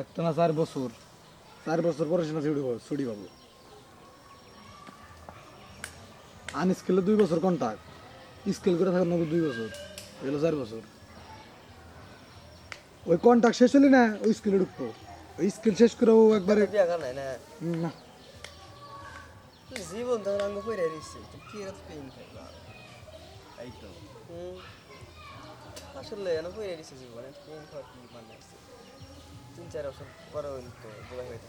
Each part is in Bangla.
একটা না চার বছর। চার বছর পরে সেটা ছুটি পাবো ছুটি পাবো। আনস্কেলে দুই বছর কন্টাক্ট স্কেল করে থাকার নব্বই দুই বছর। এগুলো চার বছর। ওই কন্টাক্ট শেষ হলে না ওই স্কেলে ঢুকবো। ওই স্কেল শেষ করে ও একবারে কর না হুম, না। জীবন তখন আঙ্গ পড়ে দিচ্ছে কি রাত পেইন খাইবা এই তো। আসলে এনে পড়ে দিচ্ছে জীবনে পেইন খাওয়ার কি মানে তিন চার বছর পরে হইল তো বুড়া হয়ে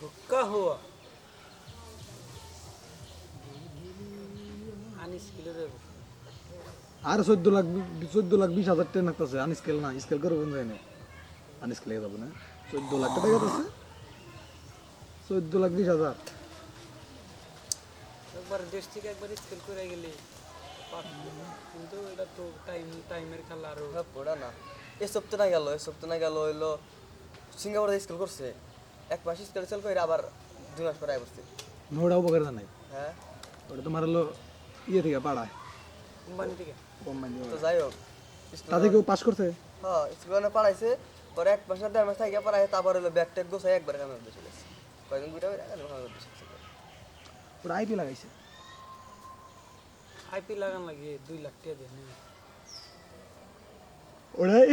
হুক্কা হুয়া। আনিস কিলো আর চোদ্দ লাখ চোদ্দ লাখ বিশ হাজার ট্রেন লাগতেছে। আনস্কেল না স্কেল করে বোন যায় না? আনস্কেল যাব না। চোদ্দ লাখ টাকা আছে চোদ্দ লাখ বিশ হাজার। একবার দেশ থেকে একবার স্কেল করে গেলে। কিন্তু এটা তো টাইম টাইমের খেলা আরও। পড়া না। এ সপ্তাহ না গেল এ সপ্তাহ না গেল হইল সিঙ্গাপুরে স্কুল করছে। এক মাস স্কুল চল করে আবার দুই মাস পরে আই বসছে। ওটা উপকার জানাই হ্যাঁ। ওটা তোমার হলো ইয়ে থেকে পাড়ায়। কোম্পানি থেকে। কোম্পানি তো যাই হোক তাতে কেউ পাস করছে? হ্যাঁ স্কুলে পড়াইছে পরে এক মাস না দেড় মাস থেকে পড়াই তারপর হলো ব্যাগ ট্যাগ গোছাই একবার কামে উঠে চলে গেছে কয়েকদিন ঘুরে ঘুরে কামে উঠে গেছে। ওটা আইপি লাগাইছে? আইপি লাগান লাগে দুই লাখ টাকা দেন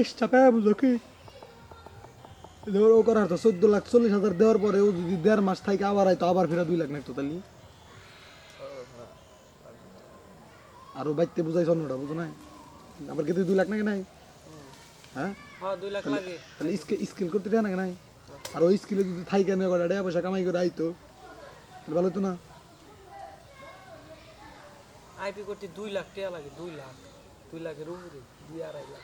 এক্সট্রা পায় বুঝো কি? ধর ও করার তো চোদ্দ লাখ চল্লিশ হাজার দেওয়ার পরে ও যদি দেড় মাস থাকে আবার আইতো আবার ফেরা দুই লাখ নাকতো তাহলে। আর বাইতে বুঝাইছ ওটা বুঝো নাই? আবার কিন্তু দুই লাখ নাকি নাই? হ্যাঁ? হ্যাঁ দুই লাখ লাগে। তাহলে স্কিল করতে দেয় নাকি নাই? আর ওই স্কিলে যদি থাইকে নিয়ে করে টাকা পয়সা কামাই করে আইতো তাহলে ভালো হতো না? আইপি করতে দুই লাখ টাকা লাগে দুই লাখ। দুই লাখের উপরে দুই আড়াই লাখ।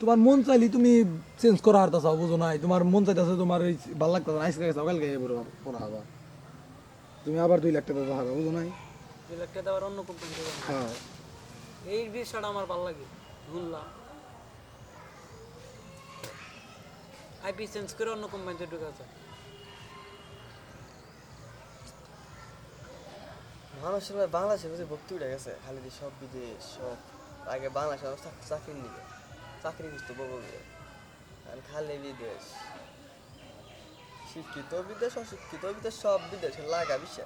তোমার মন চাইলে তুমি চেঞ্জ করা হারতা চাও বুঝো নাই? তোমার মন চাইতেছে তোমার এই ভালো লাগতেছে আইসকে গেছে কালকে পড়া হবা। তুমি আবার দুই লাখ টাকা হবে বুঝো নাই? দুই লাখ টাকা দেওয়ার অন্য কোম্পানি। হ্যাঁ। এই বিষয়টা আমার ভালো লাগে শুনলাম আইপি চেঞ্জ করে অন্য কোম্পানিতে ঢুকা যায় মানুষের ভাই বাংলাদেশের প্রতি ভক্তি উঠে গেছে। খালি সব বিদেশ, সব আগে বাংলাদেশে মানুষ চাক- চাকরি নিবে। চাকরি খুঁজতে বলব আর খালি বিদেশ। শিক্ষিত বিদেশ, অশিক্ষিত বিদেশ, সব বিদেশে লাগা বিষয়।